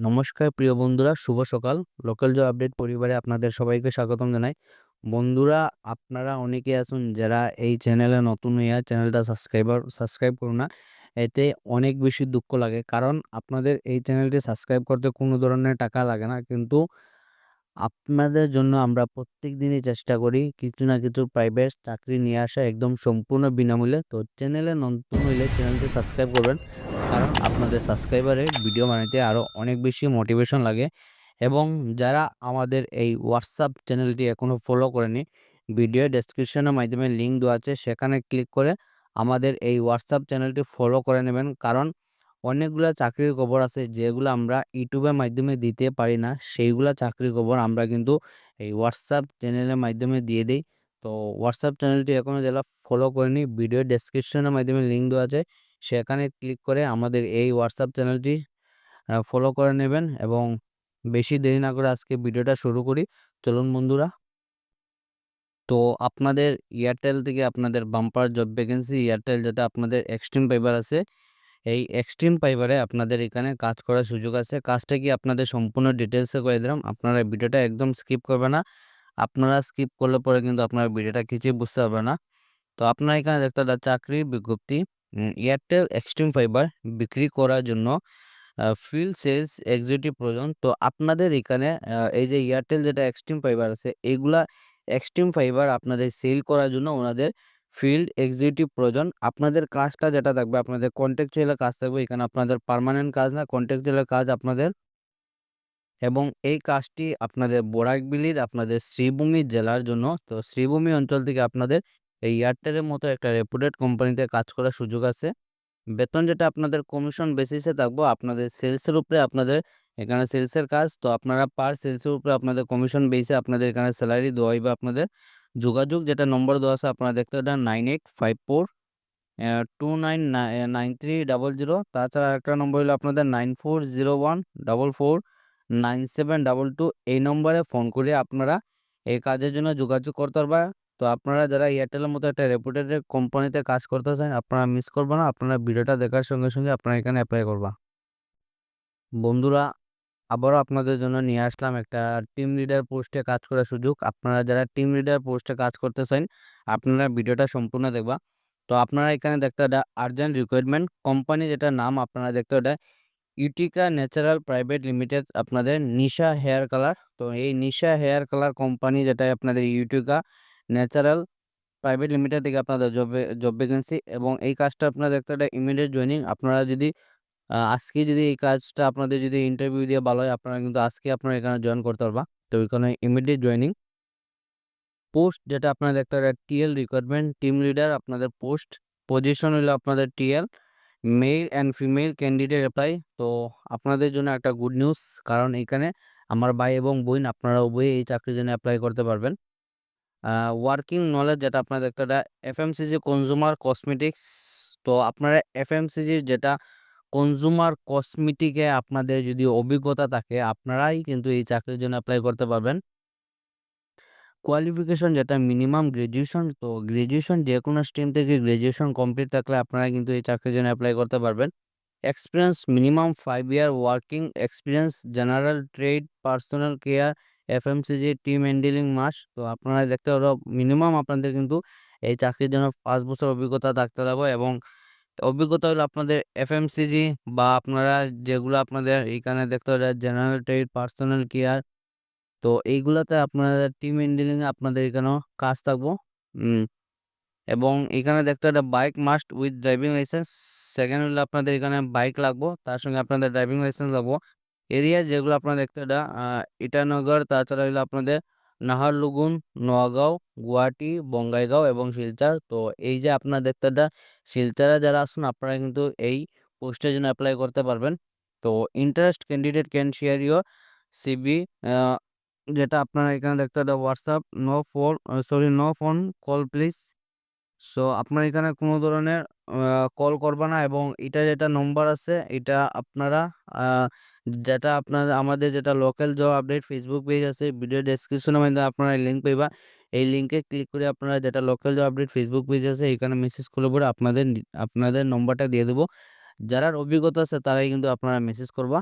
নমস্কার প্রিয় বন্ধুরা, শুভ সকাল। লোকাল জব আপডেট পরিবারে আপনাদের সবাইকে স্বাগতম জানাই। বন্ধুরা আপনারা অনেকে আছেন যারা এই চ্যানেলে নতুন হইয়া চ্যানেলটা সাবস্ক্রাইবার সাবস্ক্রাইব করুন না। এতে অনেক বেশি দুঃখ লাগে। কারণ আপনাদের এই চ্যানেলটি সাবস্ক্রাইব করতে কোনো ধরনের টাকা লাগে না। কিন্তু আপনাদের জন্য আমরা প্রত্যেক দিনই চেষ্টা করি কিছু না কিছু প্রাইভেট চাকরি নিয়ে আসা একদম সম্পূর্ণ বিনামূল্যে। তো চ্যানেলে নতুন হইলে চ্যানেলটি সাবস্ক্রাইব করবেন। কারণ আপনাদের সাবস্ক্রাইবারে ভিডিও বানাইতে আরও অনেক বেশি মোটিভেশন লাগে এবং যারা আমাদের এই হোয়াটসঅ্যাপ চ্যানেলটি এখনও ফলো করেনি ভিডিও ডেসক্রিপশনের মাধ্যমে লিঙ্ক দেওয়া আছে, সেখানে ক্লিক করে আমাদের এই হোয়াটসঅ্যাপ চ্যানেলটি ফলো করে নেবেন কারণ অনেকগুলো চাকরির খবর আছে, যেগুলো আমরা ইউটিউবের মাধ্যমে দিতে পারি না। সেইগুলো চাকরির খবর আমরা কিন্তু এই হোয়াটসঅ্যাপ চ্যানেলের মাধ্যমে দিয়ে দিই। তো হোয়াটসঅ্যাপ চ্যানেলটি এখনও যারা ফলো করেনি ভিডিও ডেসক্রিপশনের মাধ্যমে লিঙ্ক দেওয়া আছে, সেখানে ক্লিক করে আমাদের এই হোয়াটসঅ্যাপ চ্যানেলটি ফলো করে নেবেন এবং বেশি দেরি না করে আজকে ভিডিওটা শুরু করি। চলুন বন্ধুরা। তো আপনাদের এয়ারটেল থেকে আপনাদের বাম্পার জব ভ্যাকেন্সি এয়ারটেল যেটা আপনাদের এক্সট্রিম ফাইবার আছে এই এক্সট্রিম ফাইবারে আপনাদের এখানে কাজ করার সুযোগ আছে। কাজটা কি আপনাদের সম্পূর্ণ ডিটেলসে করে দিলাম। আপনারা ভিডিওটা একদম স্কিপ করবে না। আপনারা স্কিপ করলে পরে কিন্তু আপনার ভিডিওটা কিছুই বুঝতে পারবে না। তো আপনারা এখানে দেখতে চাকরির বিজ্ঞপ্তি। এয়ারটেল এক্সট্রিম ফাইবার বিক্রি করার জন্য ফিল্ড সেলস এক্সিকিউটিভ প্রয়োজন। তো আপনাদের এখানে এই যে এয়ারটেল যেটা এক্সট্রিম ফাইবার আছে এইগুলা এক্সট্রিম ফাইবার আপনাদের সেল করার জন্য ওনাদের ফিল্ড এক্সিকিউটিভ প্রয়োজন। আপনাদের কাজটা যেটা থাকবে, আপনাদের কন্ট্রাকচুয়াল কাজ থাকবে। এখানে আপনাদের পারমানেন্ট কাজ না কন্ট্রাকচুয়াল কাজ আপনাদের এবং এই কাজটি আপনাদের বরাকবিলির, আপনাদের শ্রীভূমি জেলার জন্য। তো শ্রীভূমি অঞ্চল থেকে আপনাদের এই এয়ারটেলের মতো একটা রেপুটেড কোম্পানিতে কাজ করার সুযোগ আছে। বেতন যেটা আপনাদের কমিশন বেসিসে থাকব, আপনাদের সেলসের উপরে আপনাদের এখানে সেলসের কাজ। তো আপনারা পার সেলসের উপরে আপনাদের কমিশন বেসে আপনাদের এখানে স্যালারি দেওয়া হইবে আপনাদের যোগাযোগ, যেটা নম্বর দেওয়া আছে আপনারা দেখতে পারেন nine eight five four two nine nine three double zero তাছাড়া একটা নম্বর হলো আপনাদের nine four zero one double four nine seven double two এই নম্বরে ফোন করে আপনারা এই কাজের জন্য যোগাযোগ করতে পারবা। তো আপনারা যারা এয়ারটেলের মতো একটা রেপুটেড কোম্পানিতে কাজ করতে চান, আপনারা মিস করবেন না, আপনারা ভিডিওটা দেখার সঙ্গে সঙ্গে আপনারা এখানে অ্যাপ্লাই করবা। বন্ধুরা আবারও আপনাদের জন্য নিয়ে আসলাম একটা টিম লিডার পোস্টে কাজ করার সুযোগ। আপনারা যারা টিম লিডার পোস্টে কাজ করতে চান আপনারা ভিডিওটা সম্পূর্ণ দেখবা। তো আপনারা এখানে দেখতে এটা আর্জেন্ট রিকোয়ারমেন্ট কোম্পানি যেটা নাম আপনারা দেখতে ওটা ইউটিকা ন্যাচারাল প্রাইভেট লিমিটেড আপনাদের নিশা হেয়ার কালার তো এই নিশা হেয়ার কালার কোম্পানি যেটা আপনাদের ইউটিকা ন্যাচারাল প্রাইভেট লিমিটেড থেকে আপনাদের জব জব ভ্যাকেন্সি এবং এই কাজটা আপনারা দেখতে একটা ইমিডিয়েট জয়নিং আপনারা যদি আজকে যদি এই কাজটা আপনাদের যদি ইন্টারভিউ দিয়ে ভালো হয়, আপনারা কিন্তু আজকে আপনারা এখানে জয়েন করতে পারবা। তো এখানে ইমিডিয়েট জয়নিং পোস্ট যেটা আপনারা দেখতে পারেন টিএল রিকোয়ারমেন্ট টিম লিডার আপনাদের পোস্ট পজিশন হলো আপনাদের TL male and female candidate apply তো আপনাদের জন্য একটা গুড নিউজ কারণ এখানে আমার ভাই এবং বোন আপনারা উভয়ে এই চাকরির জন্য অ্যাপ্লাই করতে পারবেন। ওয়ার্কিং নলেজ যেটা আপনারা দেখতে এফএমসিজি কনজুমার কসমেটিক্স তো আপনারা এফএমসিজির যেটা কনজুমার কসমেটিকে আপনাদের যদি অভিজ্ঞতা থাকে, আপনারাই কিন্তু এই চাকরির জন্য অ্যাপ্লাই করতে পারবেন। কোয়ালিফিকেশন যেটা মিনিমাম গ্র্যাজুয়েশন তো গ্র্যাজুয়েশন যে কোনো স্ট্রিম থেকে গ্র্যাজুয়েশন কমপ্লিট থাকলে আপনারা কিন্তু এই চাকরির জন্য অ্যাপ্লাই করতে পারবেন। Experience minimum five year working experience general trade personal care F M CG team handling মাস, তো আপনারা দেখতে পারো মিনিমাম আপনাদের কিন্তু এই চাকরির জন্য পাঁচ বছর অভিজ্ঞতা থাকতে হবে এবং অভিজ্ঞতা হলো আপনাদের এফএমসিজি বা আপনারা যেগুলো আপনাদের এখানে দেখতে পারেন জেনারেল ট্রেড পার্সোনাল কেয়ার তো এইগুলাতে আপনাদের টিম হ্যান্ডেলিং আপনাদের এখানেও কাজ থাকব। এবং এখানে দেখতে একটা bike must with driving license second হলো আপনাদের এখানে বাইক লাগবো, তার সঙ্গে আপনাদের ড্রাইভিং লাইসেন্স লাগবো। এরিয়া যেগুলো আপনারা দেখতে এটা ইটানগর, তাছাড়া হলো আপনাদের নাহারলুগুন নোয়াগাঁও গুয়াহাটি, বঙ্গাইগাঁও এবং শিলচর। তো এই যে আপনার দেখতে এটা শিলচরে যারা আসুন আপনারা কিন্তু এই পোস্টের জন্য অ্যাপ্লাই করতে পারবেন। তো interest candidate can share your CV যেটা আপনারা এখানে দেখতে একটা WhatsApp no phone sorry no phone call please so আপনারা এখানে কোনো ধরনের কল করবা না এবং এটা যেটা নম্বর আছে, এটা আপনারা যেটা আপনার, আমাদের যেটা local job update Facebook page আছে ভিডিও ডেসক্রিপশনের মধ্যে আপনারা লিঙ্ক পাইবা। এই লিঙ্কে ক্লিক করে আপনারা যেটা local job update Facebook page আছে, এখানে মেসেজ করলে পরে আপনাদের আপনাদের নম্বরটা দিয়ে দেবো। যারা অভিজ্ঞতা আছে, তারাই কিন্তু আপনারা মেসেজ করবা।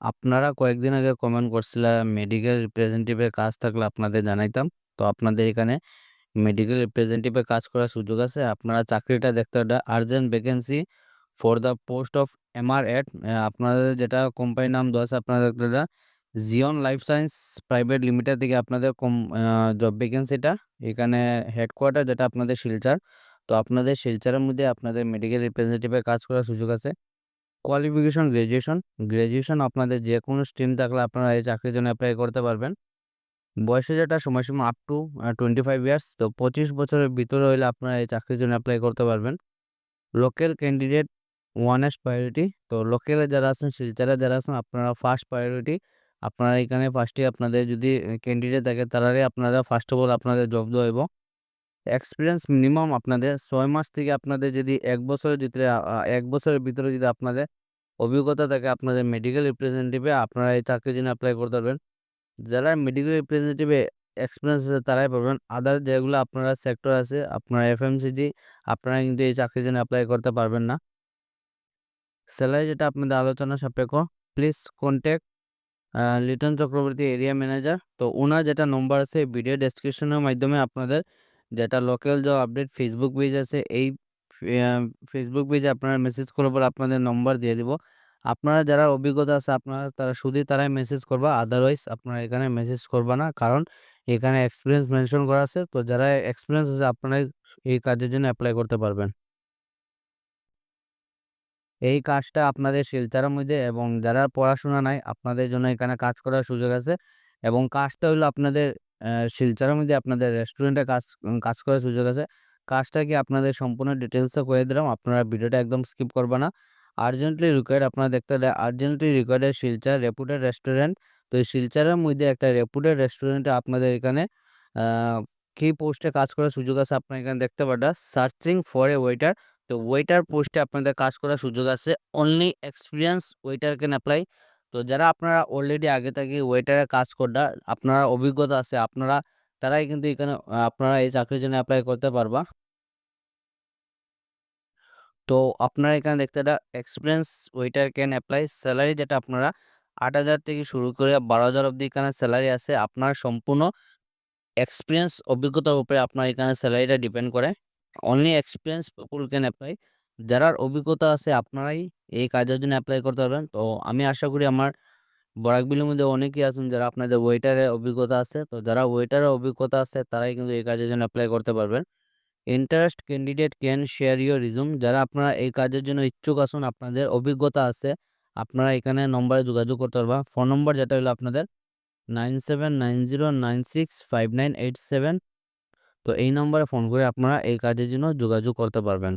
আপনারা কয়েকদিন আগে কমেন্ট করছিলেন মেডিকেল রিপ্রেজেন্টেটিভের কাজ থাকলে আপনাদের জানাইতাম। তো আপনাদের এখানে মেডিকেল রিপ্রেজেন্টেটিভের কাজ করার সুযোগ আছে, আপনারা চাকরিটা দেখতে urgent vacancy for the post of MR add আপনাদের যেটা কোম্পানির নাম দেওয়া আছে আপনাদের এটা Zion life science private limited থেকে আপনাদের কম জব ভ্যাকেন্সিটা এখানে হেডকোয়ার্টার যেটা আপনাদের শিলচার, তো আপনাদের শিলচারের মধ্যে আপনাদের মেডিকেল রিপ্রেজেন্টেটিভের কাজ করার সুযোগ আছে। কোয়ালিফিকেশন গ্র্যাজুয়েশন গ্র্যাজুয়েশন আপনাদের যে কোনো স্ট্রিম থাকলে আপনারা এই চাকরির জন্য অ্যাপ্লাই করতে পারবেন। বয়সে যেটা সময়সীমা up to twenty five years তো পঁচিশ বছরের ভিতরে হইলে আপনারা এই চাকরির জন্য অ্যাপ্লাই করতে পারবেন। লোকাল ক্যান্ডিডেট ওয়ান প্রায়োরিটি তো লোকালে যারা আছেন, শিলচারে যারা আছেন, আপনারা ফার্স্ট প্রায়োরিটি আপনারা এখানে ফার্স্টে আপনাদের যদি ক্যান্ডিডেট থাকে, তারাই আপনারা ফার্স্ট অফ অল আপনাদের জব দেওয়া এবং এক্সপিরিয়েন্স মিনিমাম আপনাদের ছয় মাস থেকে আপনাদের যদি এক বছরের ভিতরে এক বছরের ভিতরে যদি আপনাদের অভিজ্ঞতা থাকে, আপনাদের মেডিকেল রিপ্রেজেন্টেটিভে আপনারা এই চাকরির জন্য অ্যাপ্লাই করতে পারবেন। যারা মেডিকেল রিপ্রেজেন্টেটিভে এক্সপিরিয়েন্স আছে, তারাই পাবেন আদার যেগুলো আপনারা সেক্টর আছে, আপনারা এফএমসিজি আপনারা কিন্তু এই চাকরির জন্য অ্যাপ্লাই করতে পারবেন না। স্যালারি যেটা আপনাদের আলোচনা সাপেক্ষ please contact Liton Chakraborty area manager তো ওনার যেটা নম্বর আছে ভিডিও ডেসক্রিপশনের মাধ্যমে আপনাদের যেটা local job update Facebook page আছে, এই ফেসবুক পেজে আপনারা মেসেজ করার পর আপনাদের নম্বর দিয়ে দিব। আপনারা যারা অভিজ্ঞতা আছে, আপনারা, তারা শুধু তারাই মেসেজ করবা আদারওয়াইজ আপনারা এখানে মেসেজ করবা না। কারণ এখানে এক্সপিরিয়েন্স মেনশন করা আছে, তো যারা এক্সপিরিয়েন্স আছে আপনারা এই কাজের জন্য অ্যাপ্লাই করতে পারবেন। এই কাজটা আপনাদের শিলচারের মধ্যে এবং যারা পড়াশোনা নাই, আপনাদের জন্য এখানে কাজ করার সুযোগ আছে এবং কাজটা হলো আপনাদের শিলচারের মধ্যে আপনাদের রেস্টুরেন্টে কাজ কাজ করার সুযোগ আছে। কাজটা কি আপনাদের সম্পূর্ণ ডিটেলসে করে দিলাম, আপনারা ভিডিওটা একদম স্কিপ করবে না। আর্জেন্টলি রিকোয়ার্ড আপনারা দেখতে হলে আর্জেন্টলি রিকোয়ার্ডের শিলচার রেপুটেড রেস্টুরেন্ট তো এই শিলচারের মধ্যে একটা রেপুটেড রেস্টুরেন্টে আপনাদের এখানে কি পোস্টে কাজ করার সুযোগ আছে আপনার এখানে দেখতে পাটা সার্চিং ফর এ ওয়েটার তো ওয়েটার পোস্টে আপনাদের কাজ করার সুযোগ আছে। Only experience waiter can apply তো যারা আপনারা অলরেডি আগে থেকে ওয়েটারে কাজ করটা আপনারা অভিজ্ঞতা আছে, আপনারা, তারাই কিন্তু এখানে আপনারা এই চাকরির জন্য অ্যাপ্লাই করতে পারবা। তো আপনারা এখানে দেখতে একটা experience waiter can apply salary যেটা আপনারা আট হাজার থেকে শুরু করে বারো হাজার অবধি এখানে স্যালারি আছে। আপনার সম্পূর্ণ এক্সপিরিয়েন্স অভিজ্ঞতার উপরে আপনার এখানে স্যালারিটা ডিপেন্ড করে। Only experience people can apply যারার অভিজ্ঞতা আছে, আপনারাই এই কাজের জন্য অ্যাপ্লাই করতে পারবেন। তো আমি আশা করি আমার বরাকবিলের মধ্যে অনেকেই আছেন যারা আপনাদের ওয়েটারের অভিজ্ঞতা আছে। তো যারা ওয়েটারের অভিজ্ঞতা আছে, তারাই কিন্তু এই কাজের জন্য অ্যাপ্লাই করতে পারবেন। Interest candidate can share your resume যারা আপনারা এই কাজের জন্য ইচ্ছুক আসুন আপনাদের অভিজ্ঞতা আছে, আপনারা এখানে নম্বরে যোগাযোগ করতে পারবা। ফোন নম্বর যেটা হলো আপনাদের nine seven nine zero nine six five nine eight seven তো এই নম্বরে ফোন করে আপনারা এই কাজের জন্য যোগাযোগ করতে পারবেন।